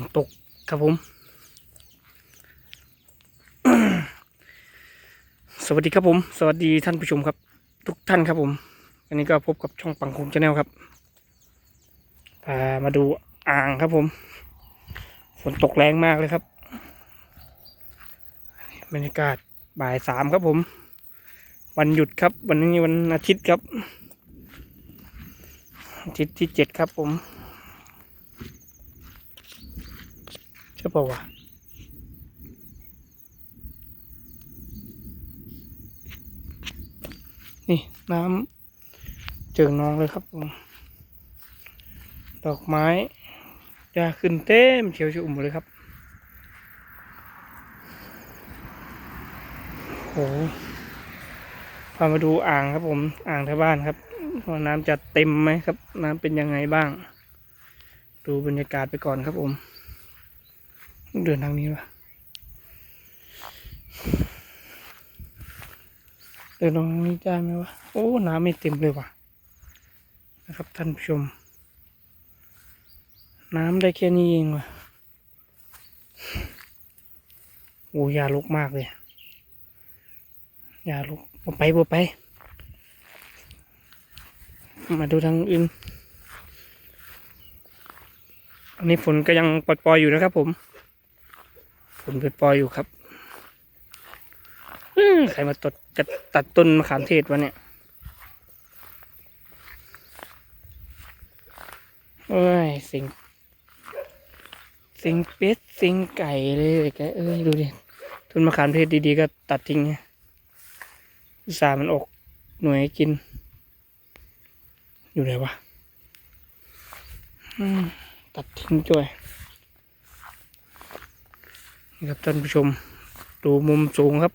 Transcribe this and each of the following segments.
นตกครับผม สวัสดีครับผม สวัสดีท่านผู้ชมครับ ทุกท่านครับผม อันนี้ก็พบกับช่องปังคุมชาแนลครับพามาดูอ่างครับผม ฝนตกแรงมากเลยครับบรรยากาศบ่ายสามครับผม วันหยุดครับ วันนี้วันอาทิตย์ครับอาทิตย์ที่เจ็ดครับผม ใช่ป่าวะนี่น้ำเจิงนองเลยครับผมดอกไม้จะขึ้นเต็มเขียวชุ่มหมดเลยครับ โอ้โหพามาดูอ่างครับผม อ่างที่บ้านครับว่าน้ำจะเต็มไหมครับ น้ำเป็นยังไงบ้าง ดูบรรยากาศไปก่อนครับผม เดินทางนี้วะเดินตรงนี้ได้ไหมวะ โอ้ น้ำไม่เต็มเลยว่ะ นะครับท่านผู้ชม น้ำได้แค่นี้เองว่ะ โอ้ยาลุกมากเลยยาลุกบไปบไป มาดูทางอื่นอันนี้ฝนก็ยังปล่อยๆอยู่นะครับผม ฝนปปล่อยอยู่ครับอืใครมาตัดจะตัดต้นมะขามเทศวะเนี่ยเอ้ยสิงสิงเป็ดสิงไก่เลยแกเอ้ยดูดิต้นมะขามเทศดีๆก็ตัดทิ้งไงอุสามันออกหน่วยกิน อยู่ไหนวะตัดทิ้งจ้วย นี่ครับท่านผู้ชมดูมุมสูงครับ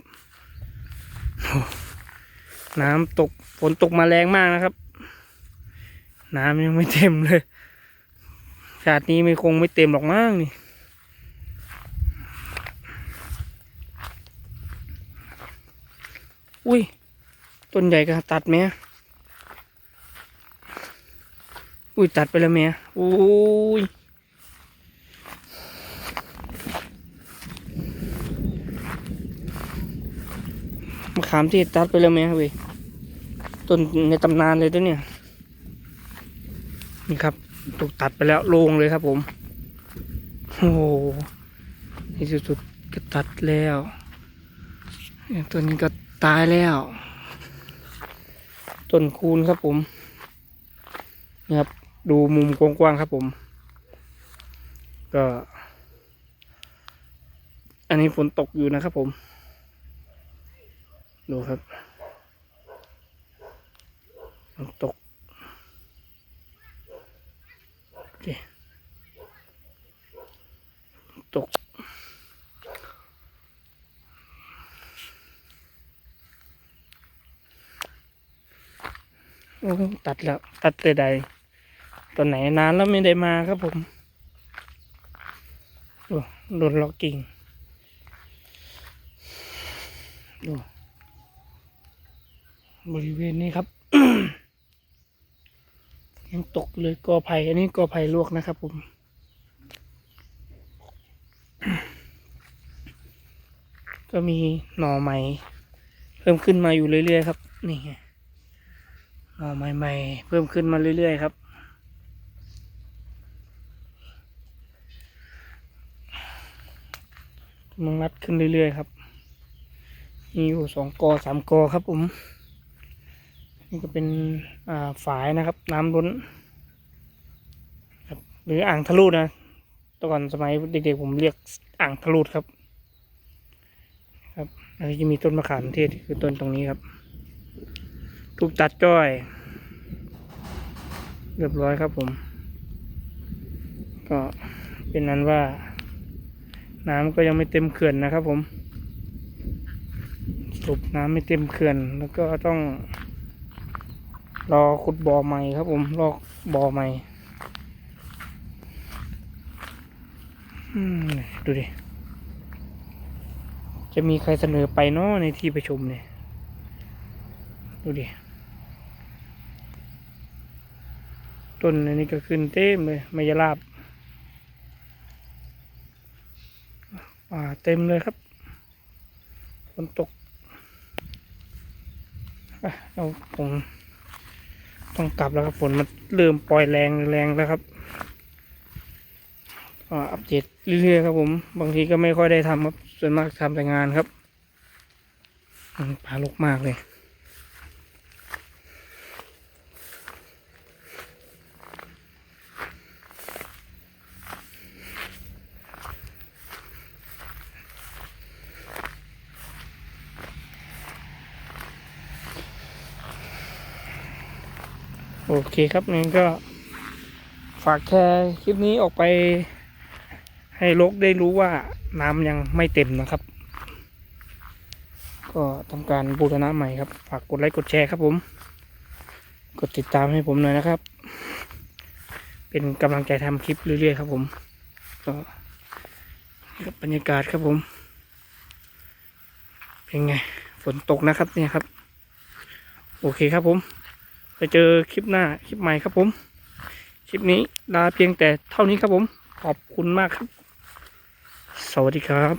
น้ำตกฝนตกมาแรงมากนะครับ น้ำยังไม่เต็มเลยชาตินี้ไม่คงไม่เต็มหรอกมั้งนี่อุ้ย ต้นใหญ่ก็ตัดไหมอุ้ย ตัดไปแล้วแม่อุ้ย มะขามเทศตัดไปแล้วแม่เว้ยต้นในตำนานเลยตัวเนี่ยนี่ครับถูกตัดไปแล้วโล่งเลยครับผมโอ้โหในที่สุดๆก็ตัดแล้วตัวนี้ก็ตายแล้วต้นคูณครับผมนี่ครับดูมุมกว้างๆครับผม ก็ อันนี้ฝนตกอยู่นะครับผม ดูครับฝนตกโอเคตกโอ้ตัดแล้ว ตัดแต่ใดตอนไหนนานแล้วไม่ได้มาครับผมดูโดนล็อกกิ่งดู บริเวณนี้ครับ ยังตกเลยกอไผ่อันนี้กอไผ่ลวกนะครับผมก็มีหน่อใหม่ เพิ่มขึ้นมาอยู่เรื่อยๆครับ นี่ไงหน่อใหม่ๆเพิ่มขึ้นมาเรื่อยๆครับมันรัดขึ้นเรื่อยๆครับ มีอยู่สองกอสามกอครับผม นี่ก็เป็นฝายนะครับ น้ำล้นครับหรืออ่างทะลุนะตอนก่อนสมัยเด็กๆผมเรียกอ่างทะลุครับ ครับอันนี้จะมีต้นมะขามเทศคือต้นตรงนี้ครับถูกตัดจ้อย เรียบร้อยครับผม ก็เป็นนั้นว่า น้ำก็ยังไม่เต็มเขื่อนนะครับผมสูบน้ำไม่เต็มเขื่อนแล้วก็ต้อง รอขุดบ่อใหม่ครับผมรอบ่อใหม่ดูดิ จะมีใครเสนอไปเนาะในที่ประชุมเนี่ย ดูดิ ต้นอันนี้ก็ขึ้นเต็มเลยไมยราบอ่าเต็มเลยครับฝนตกอะเราผม ต้องกลับแล้วครับฝนมันเริ่มปล่อยแรงแรงแล้วครับอ่าอัปเดตเรื่อยๆครับผม บางทีก็ไม่ค่อยได้ทำครับ ส่วนมากทำแต่งานครับอืมปลาลกมากเลย โอเคครับงั้นก็ฝากแชร์คลิปนี้ออกไป ให้โลกได้รู้ว่าน้ำยังไม่เต็มนะครับ ก็ทำการบูรณะใหม่ครับ ฝากกดไลค์กดแชร์ครับผม กดติดตามให้ผมหน่อยนะครับ เป็นกำลังใจทำคลิปเรื่อยๆครับผมกับบรรยากาศครับผม เป็นไง ฝนตกนะครับเนี่ยครับ โอเคครับผม ไปเจอคลิปหน้าคลิปใหม่ครับผม คลิปนี้ลาเพียงแต่เท่านี้ครับผม ขอบคุณมากครับ สวัสดีครับ